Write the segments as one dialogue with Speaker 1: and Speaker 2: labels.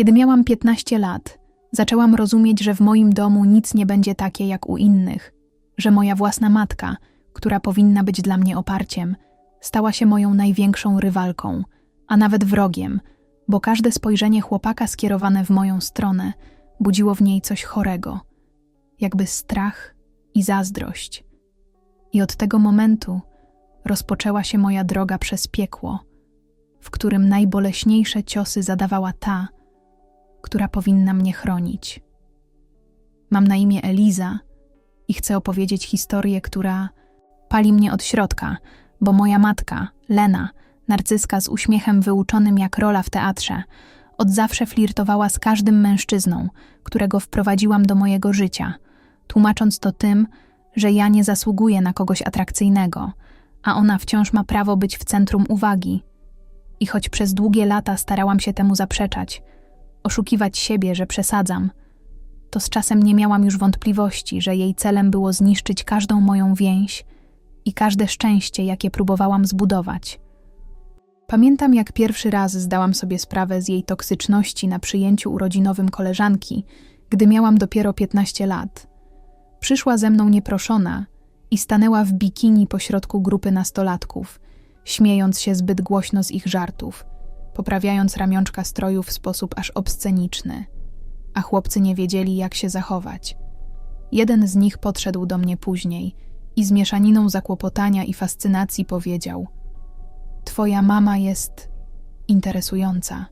Speaker 1: Kiedy miałam 15 lat, zaczęłam rozumieć, że w moim domu nic nie będzie takie jak u innych, że moja własna matka, która powinna być dla mnie oparciem, stała się moją największą rywalką, a nawet wrogiem, bo każde spojrzenie chłopaka skierowane w moją stronę budziło w niej coś chorego, jakby strach i zazdrość. I od tego momentu rozpoczęła się moja droga przez piekło, w którym najboleśniejsze ciosy zadawała ta, która powinna mnie chronić. Mam na imię Eliza i chcę opowiedzieć historię, która pali mnie od środka, bo moja matka, Lena, narcyska z uśmiechem wyuczonym jak rola w teatrze, od zawsze flirtowała z każdym mężczyzną, którego wprowadziłam do mojego życia, tłumacząc to tym, że ja nie zasługuję na kogoś atrakcyjnego, a ona wciąż ma prawo być w centrum uwagi. I choć przez długie lata starałam się temu zaprzeczać, oszukiwać siebie, że przesadzam, to z czasem nie miałam już wątpliwości, że jej celem było zniszczyć każdą moją więź i każde szczęście, jakie próbowałam zbudować. Pamiętam, jak pierwszy raz zdałam sobie sprawę z jej toksyczności na przyjęciu urodzinowym koleżanki, gdy miałam dopiero 15 lat. Przyszła ze mną nieproszona i stanęła w bikini pośrodku grupy nastolatków, śmiejąc się zbyt głośno z ich żartów, poprawiając ramionczka stroju w sposób aż obsceniczny, a chłopcy nie wiedzieli, jak się zachować. Jeden z nich podszedł do mnie później i z mieszaniną zakłopotania i fascynacji powiedział: Twoja mama jest interesująca.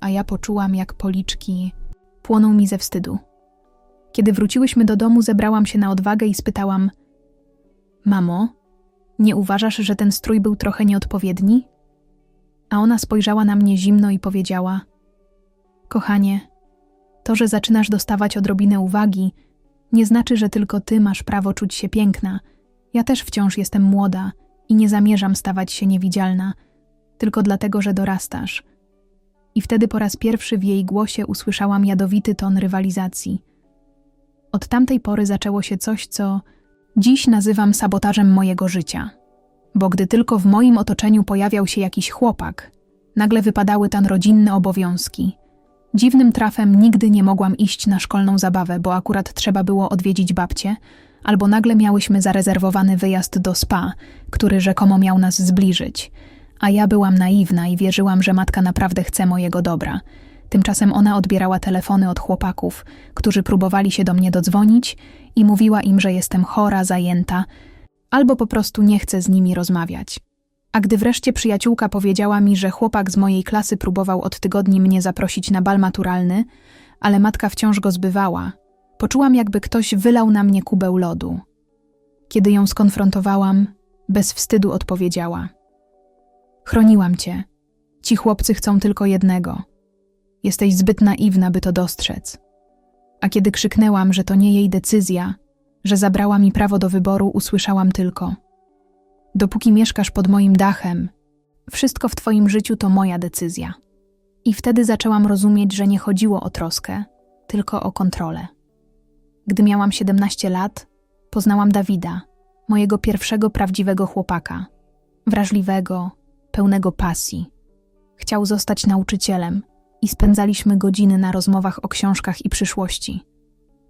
Speaker 1: A ja poczułam, jak policzki płoną mi ze wstydu. Kiedy wróciłyśmy do domu, zebrałam się na odwagę i spytałam: Mamo, nie uważasz, że ten strój był trochę nieodpowiedni? A ona spojrzała na mnie zimno i powiedziała: Kochanie, to, że zaczynasz dostawać odrobinę uwagi, nie znaczy, że tylko ty masz prawo czuć się piękna. Ja też wciąż jestem młoda i nie zamierzam stawać się niewidzialna, tylko dlatego, że dorastasz. I wtedy po raz pierwszy w jej głosie usłyszałam jadowity ton rywalizacji. Od tamtej pory zaczęło się coś, co dziś nazywam sabotażem mojego życia. Bo gdy tylko w moim otoczeniu pojawiał się jakiś chłopak, nagle wypadały tam rodzinne obowiązki. Dziwnym trafem nigdy nie mogłam iść na szkolną zabawę, bo akurat trzeba było odwiedzić babcię, albo nagle miałyśmy zarezerwowany wyjazd do spa, który rzekomo miał nas zbliżyć. A ja byłam naiwna i wierzyłam, że matka naprawdę chce mojego dobra. Tymczasem ona odbierała telefony od chłopaków, którzy próbowali się do mnie dodzwonić i mówiła im, że jestem chora, zajęta, albo po prostu nie chcę z nimi rozmawiać. A gdy wreszcie przyjaciółka powiedziała mi, że chłopak z mojej klasy próbował od tygodni mnie zaprosić na bal maturalny, ale matka wciąż go zbywała, poczułam, jakby ktoś wylał na mnie kubeł lodu. Kiedy ją skonfrontowałam, bez wstydu odpowiedziała: Chroniłam cię. Ci chłopcy chcą tylko jednego. Jesteś zbyt naiwna, by to dostrzec. A kiedy krzyknęłam, że to nie jej decyzja, że zabrała mi prawo do wyboru, usłyszałam tylko: Dopóki mieszkasz pod moim dachem, wszystko w twoim życiu to moja decyzja. I wtedy zaczęłam rozumieć, że nie chodziło o troskę, tylko o kontrolę. Gdy miałam 17 lat, poznałam Dawida, mojego pierwszego prawdziwego chłopaka. Wrażliwego, pełnego pasji. Chciał zostać nauczycielem i spędzaliśmy godziny na rozmowach o książkach i przyszłości.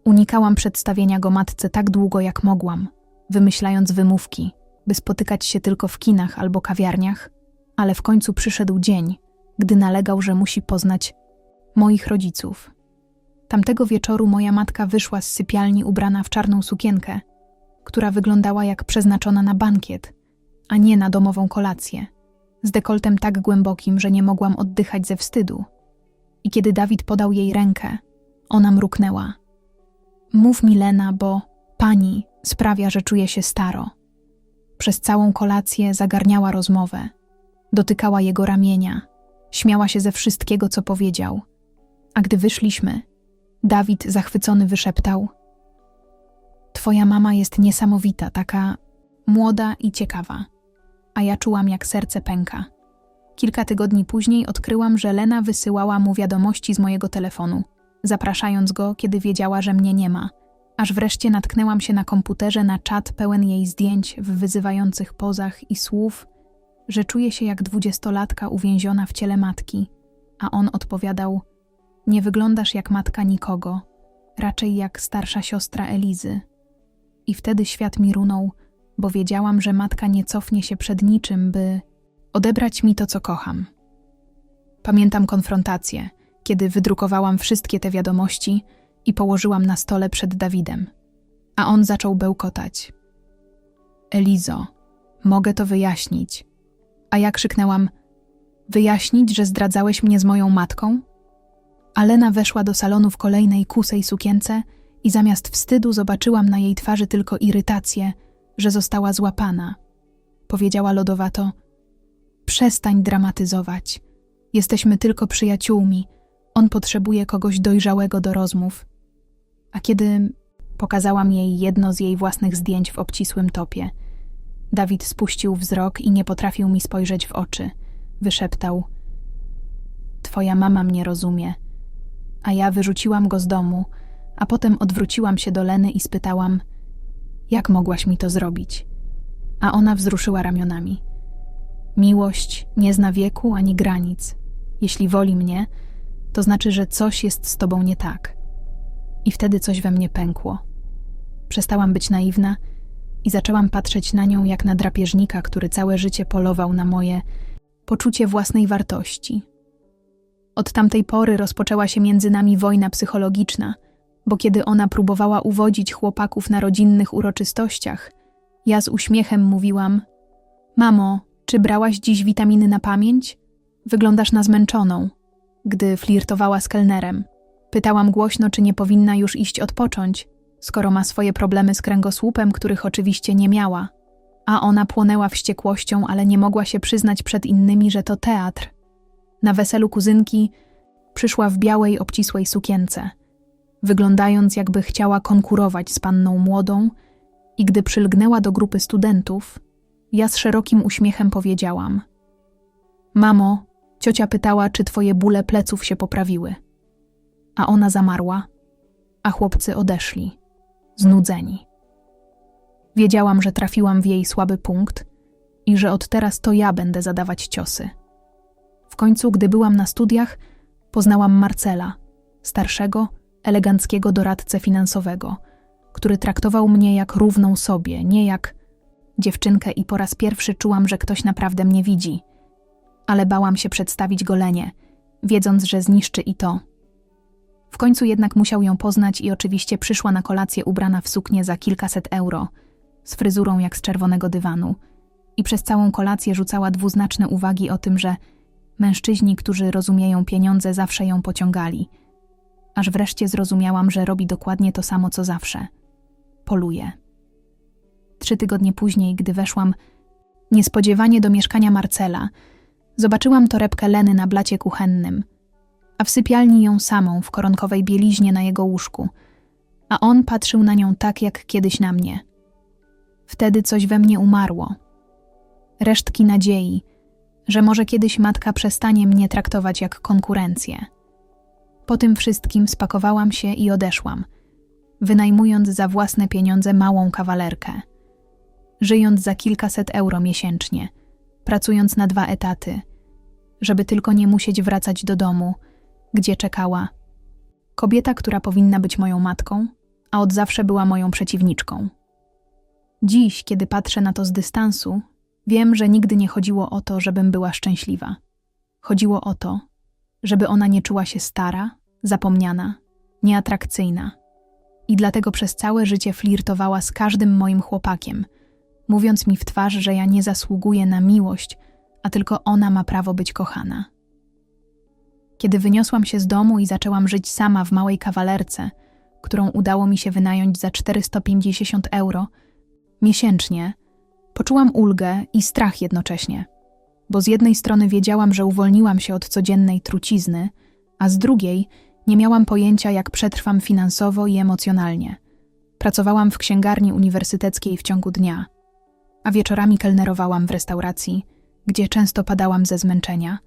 Speaker 1: Unikałam przedstawienia go matce tak długo, jak mogłam, wymyślając wymówki, by spotykać się tylko w kinach albo kawiarniach, ale w końcu przyszedł dzień, gdy nalegał, że musi poznać moich rodziców. Tamtego wieczoru moja matka wyszła z sypialni ubrana w czarną sukienkę, która wyglądała jak przeznaczona na bankiet, a nie na domową kolację, z dekoltem tak głębokim, że nie mogłam oddychać ze wstydu. I kiedy Dawid podał jej rękę, ona mruknęła. Mów mi, Lena, bo pani sprawia, że czuję się staro. Przez całą kolację zagarniała rozmowę, dotykała jego ramienia, śmiała się ze wszystkiego, co powiedział. A gdy wyszliśmy, Dawid zachwycony wyszeptał: Twoja mama jest niesamowita, taka młoda i ciekawa. A ja czułam, jak serce pęka. Kilka tygodni później odkryłam, że Lena wysyłała mu wiadomości z mojego telefonu, zapraszając go, kiedy wiedziała, że mnie nie ma. Aż wreszcie natknęłam się na komputerze na czat pełen jej zdjęć w wyzywających pozach i słów, że czuję się jak dwudziestolatka uwięziona w ciele matki, a on odpowiadał: Nie wyglądasz jak matka nikogo, raczej jak starsza siostra Elizy. I wtedy świat mi runął, bo wiedziałam, że matka nie cofnie się przed niczym, by odebrać mi to, co kocham. Pamiętam konfrontację, kiedy wydrukowałam wszystkie te wiadomości i położyłam na stole przed Dawidem. A on zaczął bełkotać. Elizo, mogę to wyjaśnić. A ja krzyknęłam: Wyjaśnić, że zdradzałeś mnie z moją matką? A Lena weszła do salonu w kolejnej kusej sukience i zamiast wstydu zobaczyłam na jej twarzy tylko irytację, że została złapana. Powiedziała lodowato: Przestań dramatyzować. Jesteśmy tylko przyjaciółmi. On potrzebuje kogoś dojrzałego do rozmów. A kiedy pokazałam jej jedno z jej własnych zdjęć w obcisłym topie, Dawid spuścił wzrok i nie potrafił mi spojrzeć w oczy. Wyszeptał: Twoja mama mnie rozumie. A ja wyrzuciłam go z domu, a potem odwróciłam się do Leny i spytałam: Jak mogłaś mi to zrobić? A ona wzruszyła ramionami. Miłość nie zna wieku ani granic. Jeśli woli mnie, to znaczy, że coś jest z tobą nie tak. I wtedy coś we mnie pękło. Przestałam być naiwna i zaczęłam patrzeć na nią jak na drapieżnika, który całe życie polował na moje poczucie własnej wartości. Od tamtej pory rozpoczęła się między nami wojna psychologiczna, bo kiedy ona próbowała uwodzić chłopaków na rodzinnych uroczystościach, ja z uśmiechem mówiłam: Mamo, czy brałaś dziś witaminy na pamięć? Wyglądasz na zmęczoną. Gdy flirtowała z kelnerem, pytałam głośno, czy nie powinna już iść odpocząć, skoro ma swoje problemy z kręgosłupem, których oczywiście nie miała. A ona płonęła wściekłością, ale nie mogła się przyznać przed innymi, że to teatr. Na weselu kuzynki przyszła w białej, obcisłej sukience, wyglądając jakby chciała konkurować z panną młodą, i gdy przylgnęła do grupy studentów, ja z szerokim uśmiechem powiedziałam: Mamo, ciocia pytała, czy twoje bóle pleców się poprawiły. A ona zamarła, a chłopcy odeszli, znudzeni. Wiedziałam, że trafiłam w jej słaby punkt i że od teraz to ja będę zadawać ciosy. W końcu, gdy byłam na studiach, poznałam Marcela, starszego, eleganckiego doradcę finansowego, który traktował mnie jak równą sobie, nie jak dziewczynkę i po raz pierwszy czułam, że ktoś naprawdę mnie widzi. Ale bałam się przedstawić golenie, wiedząc, że zniszczy i to. W końcu jednak musiał ją poznać i oczywiście przyszła na kolację ubrana w suknię za kilkaset euro, z fryzurą jak z czerwonego dywanu. I przez całą kolację rzucała dwuznaczne uwagi o tym, że mężczyźni, którzy rozumieją pieniądze, zawsze ją pociągali. Aż wreszcie zrozumiałam, że robi dokładnie to samo co zawsze. Poluje. Trzy tygodnie później, gdy weszłam niespodziewanie do mieszkania Marcela, zobaczyłam torebkę Leny na blacie kuchennym, a w sypialni ją samą w koronkowej bieliźnie na jego łóżku, a on patrzył na nią tak jak kiedyś na mnie. Wtedy coś we mnie umarło. Resztki nadziei, że może kiedyś matka przestanie mnie traktować jak konkurencję. Po tym wszystkim spakowałam się i odeszłam, wynajmując za własne pieniądze małą kawalerkę – żyjąc za kilkaset euro miesięcznie, pracując na dwa etaty, żeby tylko nie musieć wracać do domu, gdzie czekała. Kobieta, która powinna być moją matką, a od zawsze była moją przeciwniczką. Dziś, kiedy patrzę na to z dystansu, wiem, że nigdy nie chodziło o to, żebym była szczęśliwa. Chodziło o to, żeby ona nie czuła się stara, zapomniana, nieatrakcyjna. I dlatego przez całe życie flirtowała z każdym moim chłopakiem – mówiąc mi w twarz, że ja nie zasługuję na miłość, a tylko ona ma prawo być kochana. Kiedy wyniosłam się z domu i zaczęłam żyć sama w małej kawalerce, którą udało mi się wynająć za 450 euro miesięcznie, poczułam ulgę i strach jednocześnie, bo z jednej strony wiedziałam, że uwolniłam się od codziennej trucizny, a z drugiej nie miałam pojęcia, jak przetrwam finansowo i emocjonalnie. Pracowałam w księgarni uniwersyteckiej w ciągu dnia – a wieczorami kelnerowałam w restauracji, gdzie często padałam ze zmęczenia,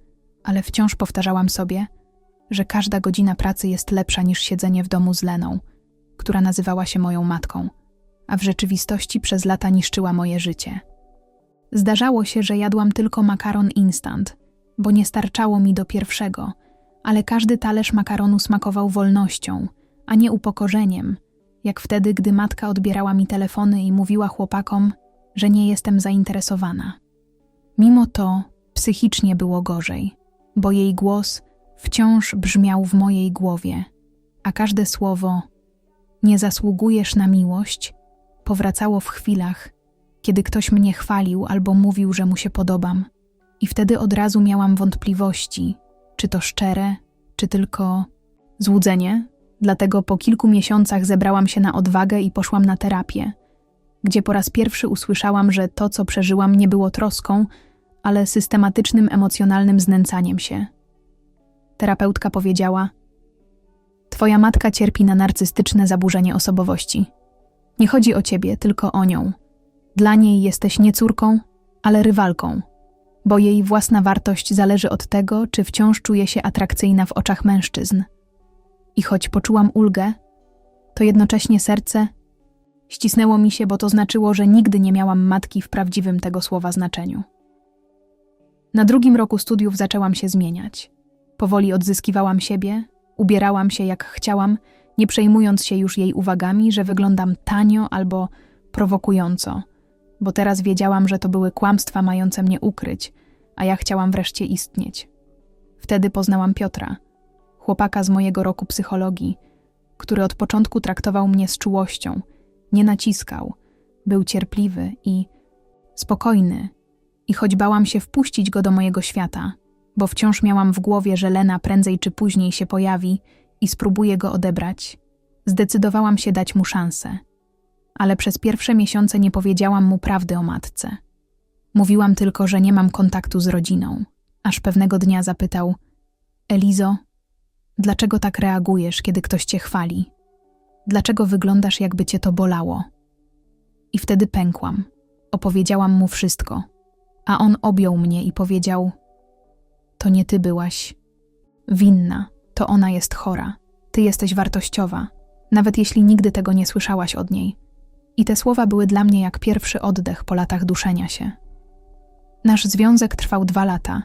Speaker 1: ale wciąż powtarzałam sobie, że każda godzina pracy jest lepsza niż siedzenie w domu z Leną, która nazywała się moją matką, a w rzeczywistości przez lata niszczyła moje życie. Zdarzało się, że jadłam tylko makaron instant, bo nie starczało mi do pierwszego, ale każdy talerz makaronu smakował wolnością, a nie upokorzeniem, jak wtedy, gdy matka odbierała mi telefony i mówiła chłopakom, że nie jestem zainteresowana. Mimo to psychicznie było gorzej, bo jej głos wciąż brzmiał w mojej głowie, a każde słowo nie zasługujesz na miłość powracało w chwilach, kiedy ktoś mnie chwalił albo mówił, że mu się podobam, i wtedy od razu miałam wątpliwości, czy to szczere, czy tylko złudzenie. Dlatego po kilku miesiącach zebrałam się na odwagę i poszłam na terapię, gdzie po raz pierwszy usłyszałam, że to, co przeżyłam, nie było troską, ale systematycznym emocjonalnym znęcaniem się. Terapeutka powiedziała: Twoja matka cierpi na narcystyczne zaburzenie osobowości. Nie chodzi o ciebie, tylko o nią. Dla niej jesteś nie córką, ale rywalką, bo jej własna wartość zależy od tego, czy wciąż czuje się atrakcyjna w oczach mężczyzn. I choć poczułam ulgę, to jednocześnie serce ścisnęło mi się, bo to znaczyło, że nigdy nie miałam matki w prawdziwym tego słowa znaczeniu. Na drugim roku studiów zaczęłam się zmieniać. Powoli odzyskiwałam siebie, ubierałam się jak chciałam, nie przejmując się już jej uwagami, że wyglądam tanio albo prowokująco, bo teraz wiedziałam, że to były kłamstwa mające mnie ukryć, a ja chciałam wreszcie istnieć. Wtedy poznałam Piotra, chłopaka z mojego roku psychologii, który od początku traktował mnie z czułością, nie naciskał, był cierpliwy i spokojny. I choć bałam się wpuścić go do mojego świata, bo wciąż miałam w głowie, że Lena prędzej czy później się pojawi i spróbuje go odebrać, zdecydowałam się dać mu szansę. Ale przez pierwsze miesiące nie powiedziałam mu prawdy o matce. Mówiłam tylko, że nie mam kontaktu z rodziną, aż pewnego dnia zapytał: Elizo, dlaczego tak reagujesz, kiedy ktoś cię chwali? Dlaczego wyglądasz, jakby cię to bolało? I wtedy pękłam. Opowiedziałam mu wszystko, a on objął mnie i powiedział: To nie ty byłaś winna, to ona jest chora. Ty jesteś wartościowa, nawet jeśli nigdy tego nie słyszałaś od niej. I te słowa były dla mnie jak pierwszy oddech po latach duszenia się. Nasz związek trwał dwa lata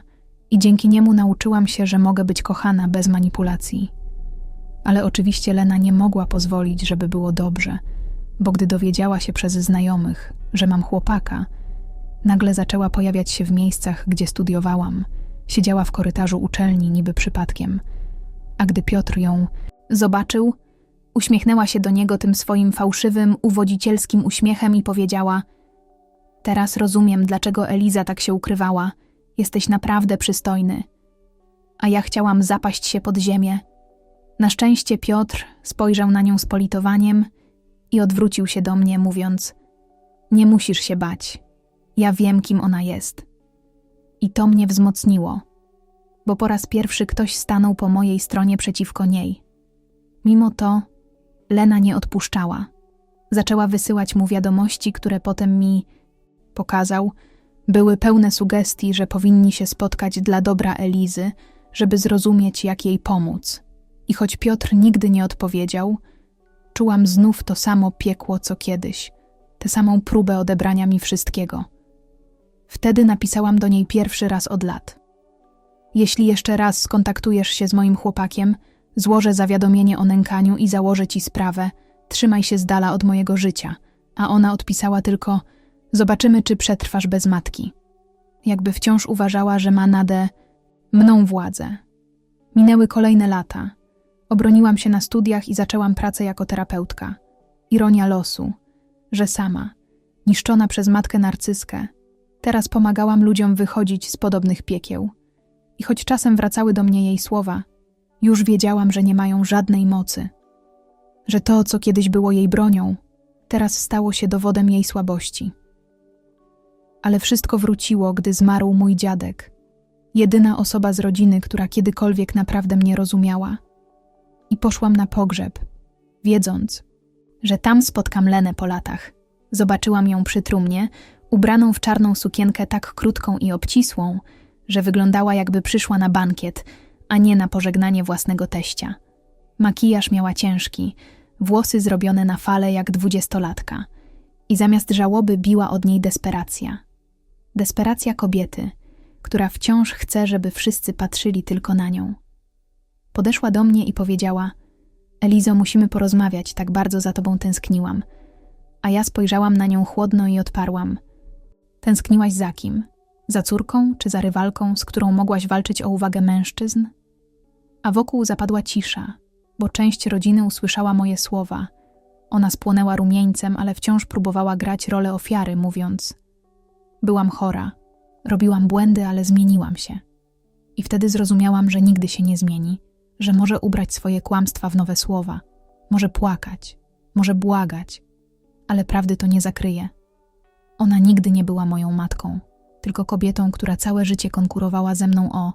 Speaker 1: i dzięki niemu nauczyłam się, że mogę być kochana bez manipulacji. Ale oczywiście Lena nie mogła pozwolić, żeby było dobrze, bo gdy dowiedziała się przez znajomych, że mam chłopaka, nagle zaczęła pojawiać się w miejscach, gdzie studiowałam. Siedziała w korytarzu uczelni niby przypadkiem. A gdy Piotr ją zobaczył, uśmiechnęła się do niego tym swoim fałszywym, uwodzicielskim uśmiechem i powiedziała: Teraz rozumiem, dlaczego Eliza tak się ukrywała. Jesteś naprawdę przystojny. A ja chciałam zapaść się pod ziemię. Na szczęście Piotr spojrzał na nią z politowaniem i odwrócił się do mnie, mówiąc: Nie musisz się bać. Ja wiem, kim ona jest. I to mnie wzmocniło, bo po raz pierwszy ktoś stanął po mojej stronie przeciwko niej. Mimo to Lena nie odpuszczała. Zaczęła wysyłać mu wiadomości, które potem mi pokazał, były pełne sugestii, że powinni się spotkać dla dobra Elizy, żeby zrozumieć, jak jej pomóc. I choć Piotr nigdy nie odpowiedział, czułam znów to samo piekło co kiedyś, tę samą próbę odebrania mi wszystkiego. Wtedy napisałam do niej pierwszy raz od lat. Jeśli jeszcze raz skontaktujesz się z moim chłopakiem, złożę zawiadomienie o nękaniu i założę ci sprawę, trzymaj się z dala od mojego życia. A ona odpisała tylko: Zobaczymy, czy przetrwasz bez matki. Jakby wciąż uważała, że ma nadę mną władzę. Minęły kolejne lata. Obroniłam się na studiach i zaczęłam pracę jako terapeutka. Ironia losu, że sama, niszczona przez matkę narcyskę, teraz pomagałam ludziom wychodzić z podobnych piekieł. I choć czasem wracały do mnie jej słowa, już wiedziałam, że nie mają żadnej mocy. Że to, co kiedyś było jej bronią, teraz stało się dowodem jej słabości. Ale wszystko wróciło, gdy zmarł mój dziadek, jedyna osoba z rodziny, która kiedykolwiek naprawdę mnie rozumiała. I poszłam na pogrzeb, wiedząc, że tam spotkam Lenę po latach. Zobaczyłam ją przy trumnie, ubraną w czarną sukienkę tak krótką i obcisłą, że wyglądała jakby przyszła na bankiet, a nie na pożegnanie własnego teścia. Makijaż miała ciężki, włosy zrobione na fale jak dwudziestolatka i zamiast żałoby biła od niej desperacja. Desperacja kobiety, która wciąż chce, żeby wszyscy patrzyli tylko na nią. Podeszła do mnie i powiedziała: Elizo, musimy porozmawiać, tak bardzo za tobą tęskniłam. A ja spojrzałam na nią chłodno i odparłam: Tęskniłaś za kim? Za córką czy za rywalką, z którą mogłaś walczyć o uwagę mężczyzn? A wokół zapadła cisza, bo część rodziny usłyszała moje słowa. Ona spłonęła rumieńcem, ale wciąż próbowała grać rolę ofiary, mówiąc: Byłam chora, robiłam błędy, ale zmieniłam się. I wtedy zrozumiałam, że nigdy się nie zmieni, że może ubrać swoje kłamstwa w nowe słowa, może płakać, może błagać, ale prawdy to nie zakryje. Ona nigdy nie była moją matką, tylko kobietą, która całe życie konkurowała ze mną o